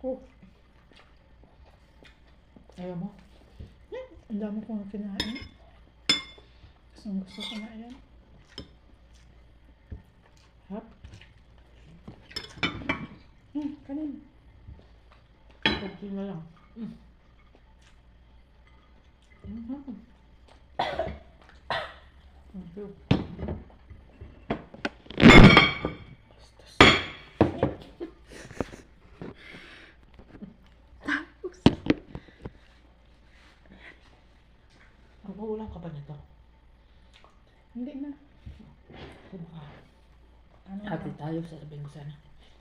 ako. Ayaw mo? Ang dami kong kinain. Gusto gusto ko na yan. Hap? Hmm, kanin. Kunti na lang. Mm. Mm-hmm. Thank you. Bastos. Tapos. Mag-uulang ka ba nito? Hindi na. Kung baka Ano ate tayo, sasabihin ko sana.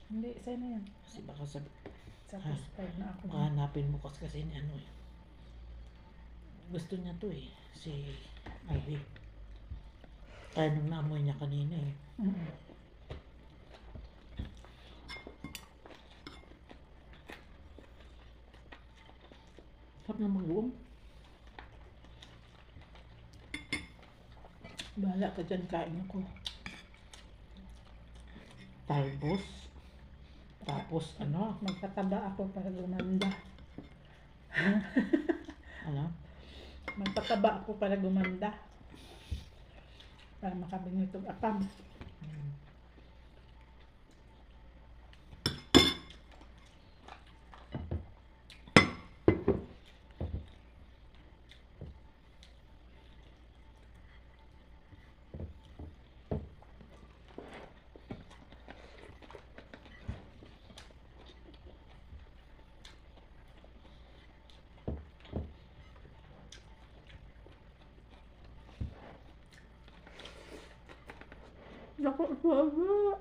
Hindi, sa'yo na yan. Kasi baka sabi, Satisfied na ako. baka hanapin mo kasi kasi ni ano eh. Gusto niya to eh, si Ivy. Kaya nung naamoy niya kanina eh. Mm. Sarap na mag-uong. Bahala ka dyan, kain ako. Talbos. Tapos ano? Magpataba ako para gumanda. Ano? Magpataba ako para gumanda. Para makabing itong apam. Hmm. Naku, baba.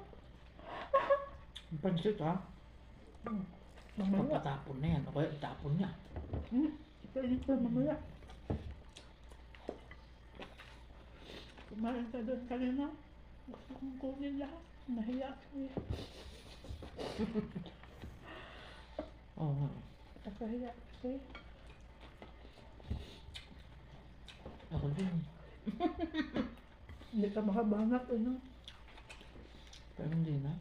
Ang pansit ha? Mamaya. Pagkatapon na yan. O kaya itapon niya. Hmm. Ikainit pa mamaya. Kumain ka doon kanina. Gusto kong kunin lahat. Nahiya ako eh. Oo nga. Nakahiya kasi. Ako din. Hindi ka makabangat ano. Pero hindi na.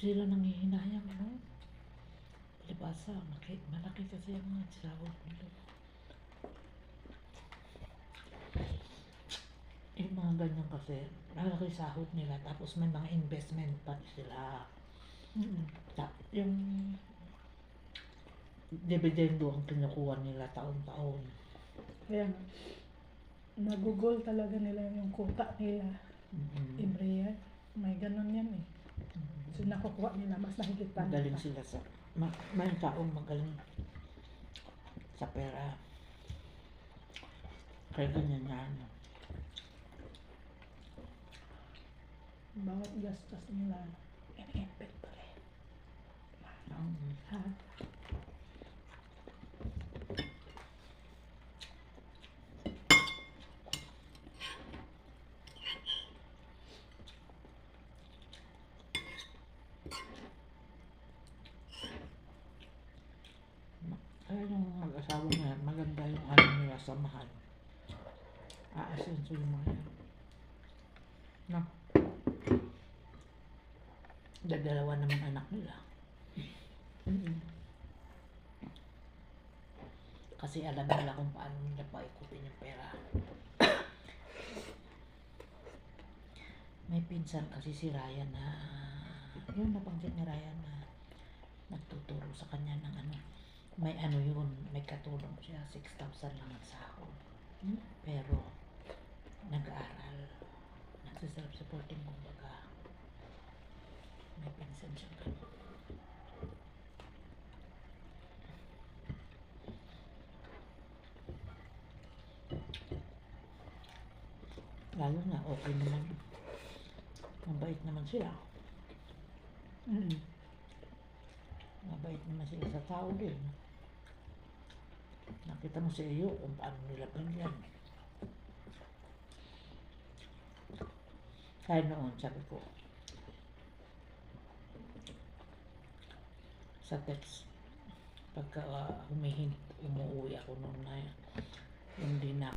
Sila nangihinayang, no? Palibasa, malaki, malaki kasi ang mga sahod nila. Yung mga ganyan kasi, malaki sahod nila, tapos may mga investment pa sila. Mm. Ta- yung dividendo ang kinukuha nila taon-taon. Kaya nga, nagugol talaga nila yung kuta nila. Every year. May ganun yan eh. So nakukuha nila mas mahigit pa. Magaling sila sa... Ma, may taong magaling sa pera. Kaya ganyan yan. Bawat gastos nila, in-inventory. Um, Ha? kaya yung mag-asawa mo yan, maganda yung ano nila samahan. Aasenso yung mga yan. No? Dadalawa naman anak nila. Mm-mm. Kasi alam nila kung paano nila paikutin yung pera. May pinsan kasi si Ryan na, yun nabanggit ni Ryan na nagtuturo sa kanya ng ano, may ano yun, may katulong siya, 6,000 lang ang sahod. Hmm? Pero, nag-aaral, nagsiself-supporting kumbaga. May pinsan siya ganun. Lalo na, okay naman. Mabait naman sila. Mm-mm. Mabait naman sila sa tao din. Nakita mo sa iyo kung paano nila bigyan. Kaya noon, sabi ko, sa text, pagka uh, humihint, umuwi ako noon na hindi na